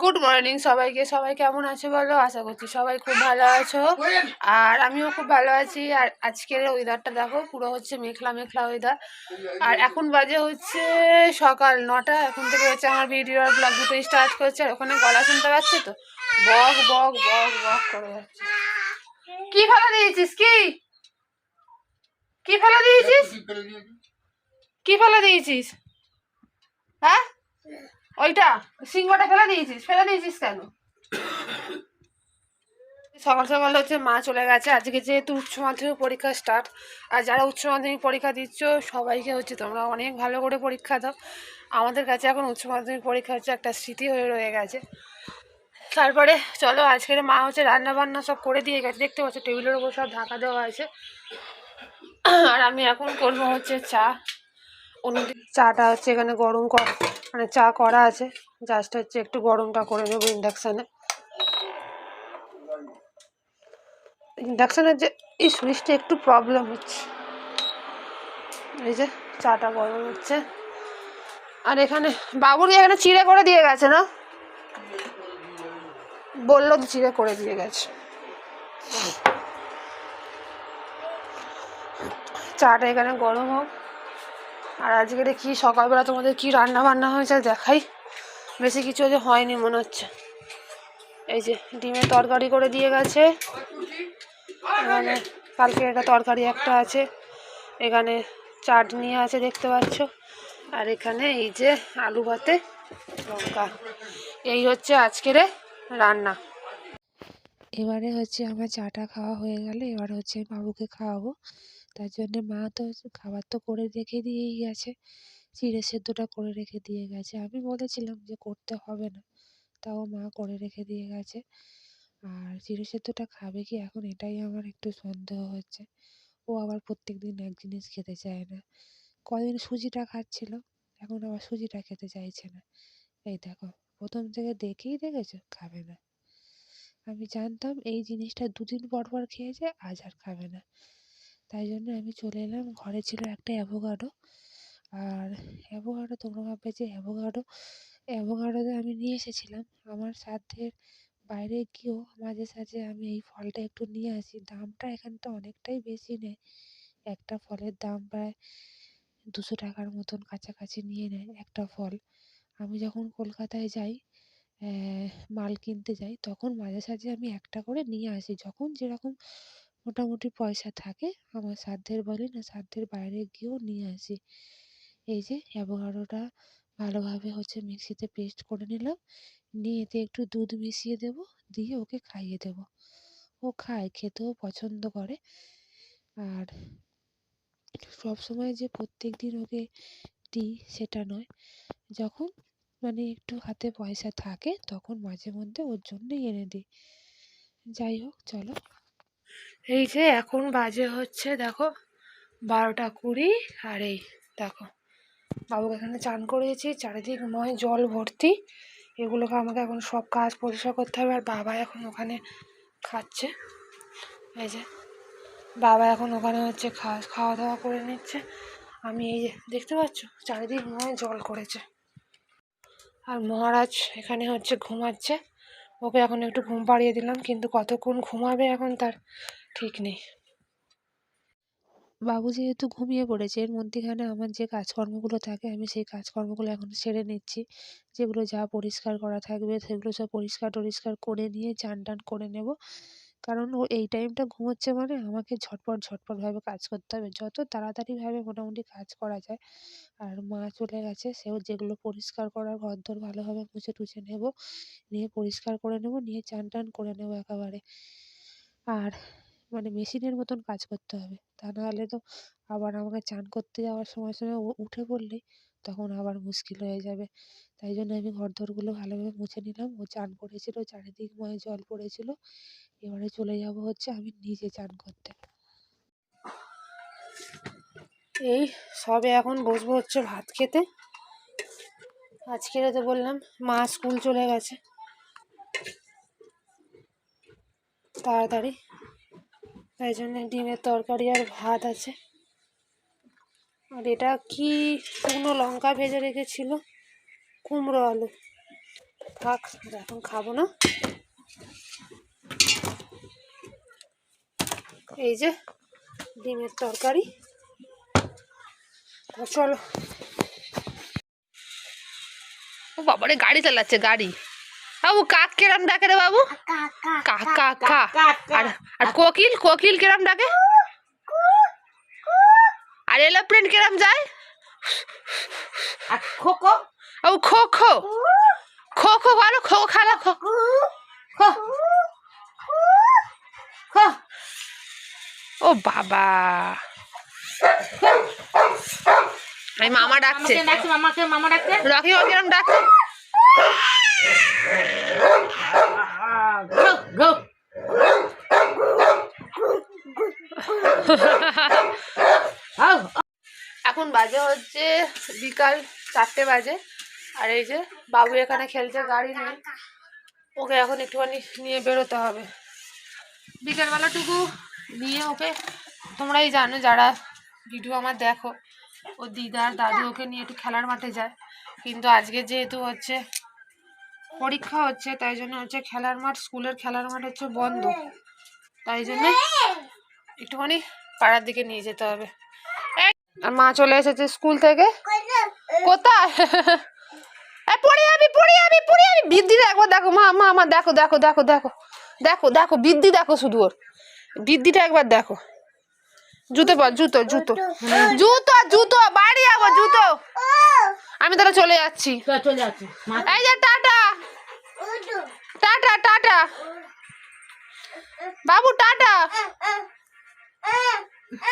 Good morning সবাইকে। সবাই কেমন আছো বলো? আশা করছি সবাই খুব ভালো আছো। আর আমিও খুব ভালো আছি। আর আজকের ওয়েদারটা দেখো, পুরো হচ্ছে মেঘলা মেঘলা ওয়েদার আর এখন বাজে হচ্ছে সকাল নটা। এখন থেকে হচ্ছে আমার ভিডিও আর ব্লগ দুটো স্টার্ট করছে। আর ওখানে গলা শুনতে পাচ্ছি তো? বক বক বক বক করে যাচ্ছে। কি ফেলা দিয়েছিস কি? কি ফেলা দিয়েছিস? কি ফেলা দিয়েছিস? হ্যাঁ? ওইটা সিংহটা ফেলে দিয়েছিস ফেলে দিয়েছিস কেন? সকাল সকাল হচ্ছে মা চলে গেছে, আজকে যেহেতু উচ্চ মাধ্যমিক পরীক্ষা স্টার্ট আর যারা উচ্চ মাধ্যমিক পরীক্ষা দিচ্ছ, সবাইকে হচ্ছে তোমরা অনেক ভালো করে পরীক্ষা দাও। আমাদের কাছে এখন উচ্চ মাধ্যমিক পরীক্ষা হচ্ছে একটা স্মৃতি হয়ে রয়ে গেছে। তারপরে চলো, আজকের মা হচ্ছে রান্না বান্না সব করে দিয়ে গেছে। দেখতে পাচ্ছ, টেবিলের উপর সব ঢাকা দেওয়া আছে। আর আমি এখন করব হচ্ছে চা। অন্যদিন চাটা হচ্ছে এখানে গরম কর মানে চা করা আছে। জাস্ট হচ্ছে একটু গরমটা করে নেব ইন্ডাকশানে ইন্ডাকশানের যে এই সুইচটা একটু প্রবলেম হচ্ছে। এই যে, চাটা গরম হচ্ছে। আর এখানে, বাবুর এখানে চিড়ে করে দিয়ে গেছে, না? বলল চিড়ে করে দিয়ে গেছে। চাটা এখানে গরম হোক। আর আজকের কি সকালবেলা তোমাদের কি রান্না বান্না হয়েছে দেখাই। বেশি কিছু যে হয়নি মনে হচ্ছে। এই যে ডিমের তরকারি করে দিয়ে গেছে। এখানে কালকে একটা তরকারি একটা আছে। এখানে চাটনি আছে দেখতে পাচ্ছ। আর এখানে এই যে আলু ভাতে লঙ্কা। এই হচ্ছে আজকের রান্না। এবারে হচ্ছে আমার চাটা খাওয়া হয়ে গেলে এবার হচ্ছে বাবুকে খাওয়াবো। তার জন্যে মা তো খাবার তো করে রেখে দিয়েই গেছে। চিড়ে সেদ্ধটা করে রেখে দিয়ে গেছে। আমি বলেছিলাম যে করতে হবে না, তাও মা করে রেখে দিয়ে গেছে। আর চিড়ে সেদ্ধটা খাবে কি? এখন এটাই আমার একটু সন্দেহ হচ্ছে। ও আবার প্রত্যেক দিন এক জিনিস খেতে চায় না। কদিন সুজিটা খাচ্ছিল, এখন আবার সুজিটা খেতে চাইছে না। এই দেখো, প্রথম থেকে দেখেই দেখেছ, খাবে না। আমি জানতাম এই জিনিসটা দুদিন পর পর খেয়েছে, আজ আর খাবে না। তাই জন্য আমি চলে এলাম। ঘরে ছিল একটা অ্যাভোকাডো। আর অ্যাভোকাডো তোমরা ভাববে যে অ্যাভোকাডো, অ্যাভোকাডোতে আমি নিয়ে এসেছিলাম। আমার সাধ্যের বাইরে গিয়েও মাঝে সাঝে আমি এই ফলটা একটু নিয়ে আসি। দামটা এখানে তো অনেকটাই বেশি নেয়। একটা ফলের দাম প্রায় দুশো টাকার মতন কাছাকাছি নিয়ে নেয় একটা ফল। আমি যখন কলকাতায় যাই মাল কিনতে যাই, তখন মাঝে সাঝে আমি একটা করে নিয়ে আসি। যখন যেরকম মোটামুটি পয়সা থাকে। আমার সাধ্যের বলে না সাধ্যের বাইরে গিয়েও নিয়ে আসি। এই যে অ্যাভোকাডোটা ভালোভাবে হচ্ছে মিক্সিতে পেস্ট করে নিলাম। নিয়ে এতে একটু দুধ মিশিয়ে দেব, দিয়ে ওকে খাইয়ে দেব। ও খায়, খেতেও পছন্দ করে। আর সব সময় যে প্রত্যেক দিন ওকে দিই সেটা নয়। যখন মানে একটু হাতে পয়সা থাকে, তখন মাঝে মধ্যে ওর জন্যই এনে দিই। যাই হোক, চলো। এই যে এখন বাজে হচ্ছে, দেখো, বারোটা কুড়ি, আর এই দেখো, বাবুকে এখানে চান করিয়েছি, চারিদিক ময় জল ভর্তি, এগুলোকে আমাকে এখন সব কাজ পরিষ্কার করতে হবে, আর বাবা এখন ওখানে খাচ্ছে, এই যে, বাবা এখন ওখানে হচ্ছে খাওয়া খাওয়া দাওয়া করে নিচ্ছে, আমি এই যে, দেখতে পাচ্ছ? চারিদিক ময় জল করেছে, আর মহারাজ এখানে হচ্ছে ঘুমাচ্ছে, ওকে এখন একটু ঘুম পাড়িয়ে দিলাম, কিন্তু কতক্ষণ ঘুমাবে এখন তার ঠিক নেই। বাবু যেহেতু ঘুমিয়ে পড়েছে, এর মধ্যেখানে আমার যে কাজকর্মগুলো থাকে, আমি সেই কাজকর্মগুলো এখন সেরে নিচ্ছি। যেগুলো যা পরিষ্কার করা থাকবে, সেগুলো সব পরিষ্কার টরিষ্কার করে নিয়ে চান টান করে নেব। কারণ ও এই টাইমটা ঘুমোচ্ছে মানে আমাকে ঝটপট, ঝটপটভাবে কাজ করতে হবে। যত তাড়াতাড়িভাবে মোটামুটি কাজ করা যায়, আর মা চলে গেছে, সেও যেগুলো পরিষ্কার করার ঘরদোর ভালোভাবে মুছে টুছে নেব, নিয়ে পরিষ্কার করে নেব, নিয়ে চান টান করে নেব একেবারে। আর মানে মেশিনের মতন কাজ করতে হবে। তা নাহলে তো আবার আমাকে চান করতে যাওয়ার সময় সময় উঠে পড়লে তখন আবার মুশকিল হয়ে যাবে। তাই জন্য আমি ঘরদোরগুলো ভালোভাবে মুছে নিলাম। ও চান করেছিল, চারিদিক ময় জল পড়েছিল। এবারে চলে যাব হচ্ছে আমি নিজে চান করতে। এই সবে এখন বসবো হচ্ছে ভাত খেতে। আজকে তো বললাম মা স্কুল চলে গেছে। তাড়াতাড়ি তাই জন্য ডিমের তরকারি আর ভাত আছে। আর এটা কি শুকনো লঙ্কা ভেজে রেখেছিল? কুমড়ো আলু। থাক এখন খাব না। এই যে ডিমের তরকারি। চলো। ও বাবারে, গাড়ি চালাচ্ছে, গাড়ি। বাবু কাক কেরাম ডাকে রে বাবু? কা কা আর আর কোকিল কোকিল কেরাম ডাকে? আর এলোপ্লেন কেরাম যায়? আর খোকো ও খো খো। খো খো ভালো খো খালা খো। খো। খো ও বাবা। মামা ডাকছে। মামাকে মামা ডাকছে। রকি ও কিরম ডাকছে? ঘো এখন বাজে হচ্ছে বিকাল চারটে বাজে। আর এই যে বাবু এখানে খেলছে, গাড়ি নেই। ওকে এখন একটুখানি নিয়ে বেরোতে হবে। বিকেলবেলাটুকু নিয়ে ওকে, তোমরাই জানো যারা ভিডিও আমার দেখো, ও দিদার দাদু ওকে নিয়ে একটু খেলার মাঠে যায়। কিন্তু আজকে যেহেতু হচ্ছে পরীক্ষা হচ্ছে তাই জন্য হচ্ছে খেলার মাঠ স্কুলের খেলার মাঠ হচ্ছে বন্ধ। তাই জন্য একটুখানি পাড়ার দিকে নিয়ে যেতে হবে। আর মা চলে এসেছে স্কুল থেকে। কোথায়? এই পড়ে যাবি পড়ে যাবি পড়ে যাবি বৃদ্ধি একবার দেখো মা মা মা দেখো দেখো দেখো দেখো দেখো দেখো বৃদ্ধি দেখো শুধু ওর। বৃদ্ধিটা একবার দেখো। জুতো পর জুতো জুতো। জুতো জুতো বাড়ি যাব জুতো। আমি তাহলে চলে যাচ্ছি। এই যে টাটা। Tata tata. বাবু, টাটা।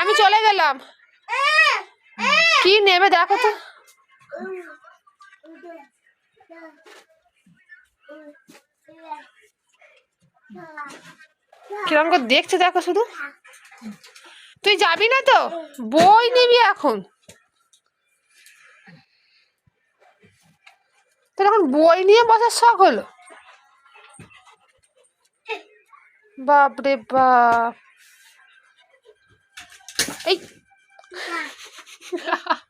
আমি চলে গেলাম। কি নেবে দেখো তো। কিরম করে দেখছে দেখো শুধু। তুই যাবি না তো? বই নিবি এখন। তোর এখন বই নিয়ে বসার শখ হলো? বাপরে বাপ। এই।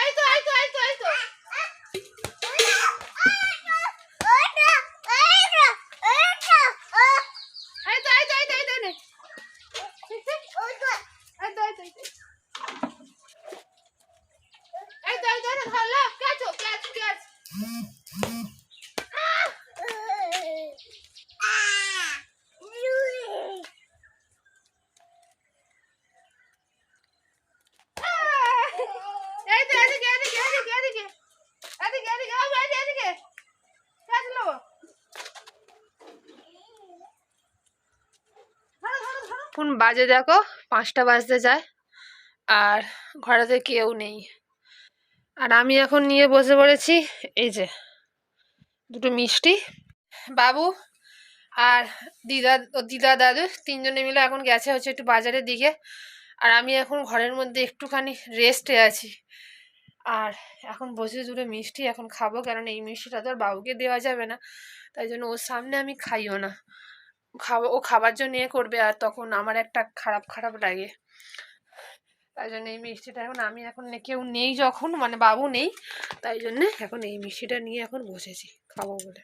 এই তো এই তো এই তো এই তো এই তো এই তো এই তো এই তো এই নে। এই তো এই তো এই তো এই তো এই তো এই তো ধরলা ক্যাচ ক্যাচ ক্যাচ এই তো এদিকে এদিকে এদিকে এদিকে এদিকে এদিকে ও এদিকে এদিকে ক্যাচ নেব এখন বাজে দেখো, পাঁচটা বাজতে যায়, আর ঘরেতে কেউ নেই। আর আমি এখন নিয়ে বসে পড়েছি, এই যে, দুটো মিষ্টি। বাবু আর দিদা দিদা দাদু তিনজনে মিলে এখন গেছে হচ্ছে একটু বাজারের দিকে, আর আমি এখন ঘরের মধ্যে একটুখানি রেস্টে আছি। আর এখন বসে দুটো মিষ্টি এখন খাব কারণ এই মিষ্টিটা তো আর বাবুকে দেওয়া যাবে না, তাই জন্য ওর সামনে আমি খাইও না। খাব ও খাবার জন্য এ করবে আর তখন আমার একটা খারাপ খারাপ লাগে। তাই জন্য এই মিষ্টিটা এখন আমি এখন কেউ নেই যখন মানে বাবু নেই তাই জন্য এখন এই মিষ্টিটা নিয়ে এখন বসেছি খাব বলে।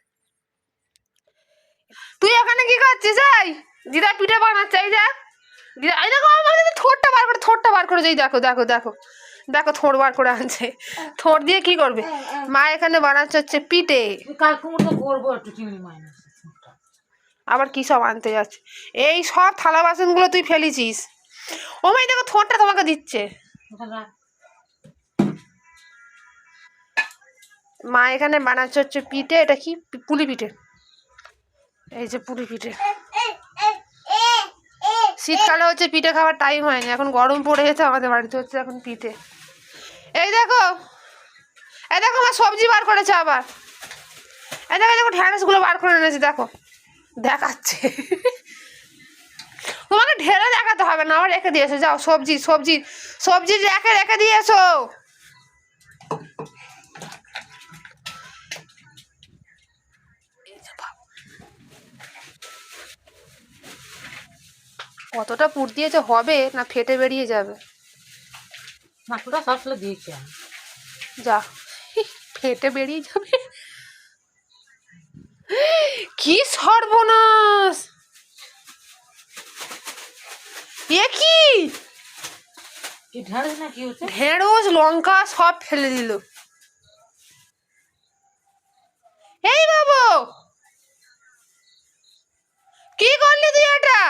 তুই এখানে কি করছিস এই? দিদা পিঠে বানাচ্ছে এই দেখ। দিদা এই দেখো আমার বার করে ঠোঁটটা বার করে যাই দেখো দেখো দেখো দেখো ঠোঁট বার করে আনছে। ঠোঁট দিয়ে কি করবে? মা এখানে বানাচ্ছে হচ্ছে পিঠে। কাল কুমড়ো করব একটু চিংড়ি মাইনাস আবার কি সব আনতে যাচ্ছে? এই সব থালা বাসনগুলো তুই ফেলেছিস। ও মাই, দেখো ঠোঁটটা তোমাকে দিচ্ছে। মা এখানে বানাচ্ছে হচ্ছে পিঠে, এটা কি? পুলি পিঠে। এই যে পুলি পিঠে। শীতকালে হচ্ছে পিঠে খাওয়ার টাইম হয়নি, এখন গরম পড়ে গেছে আমাদের বাড়িতে হচ্ছে এখন পিঠে। এই দেখো এই দেখো আমার সবজি বার করেছে আবার। এই দেখো দেখো ঢ্যাঁড়সগুলো বার করে এনেছে, দেখো। দেখাচ্ছে। তোমাকে ঢেলে দেখাতে হবে না আমার রেখে দিয়েছ। যাও সবজি সবজি সবজি রেখে রেখে দিয়েছ। কতটা পুর দিয়েছে হবে না ফেটে বেরিয়ে যাবে? নাটুটা সব দিয়েছি যা ফেটে বেরিয়ে যাবে। কি সর্বনাশ! এ কি? ঢাড়িস লঙ্কা সব ফেলে দিল। এই বাবু! কি করলি তুই এটা?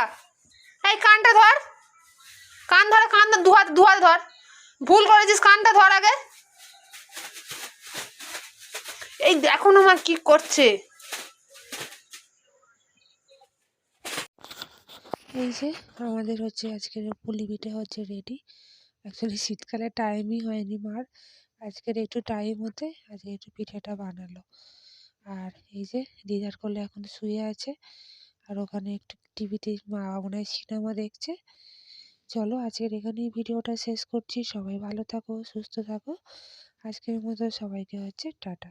এই কানটা ধর। কান ধরে কান ধর, দু হাত দু হাত ধর। ভুল করেছিস কানটা ধর আগে। এই দেখো না আমার কি করছে। এই যে, আমাদের হচ্ছে আজকের পুলি পিঠে হচ্ছে রেডি অ্যাকচুয়ালি শীতকালে টাইমই হয়নি মার। আজকের একটু টাইম হতে, আজকে একটু পিঠেটা বানালো। আর এই যে, দিদার কোলে এখন শুয়ে আছে। আর ওখানে একটু টিভিতে মা মনে হয় সিনেমা দেখছে। চলো আজকের এখানেই ভিডিওটা শেষ করছি। সবাই ভালো থাকো, সুস্থ থাকো। আজকের মতো সবাইকে হচ্ছে টাটা।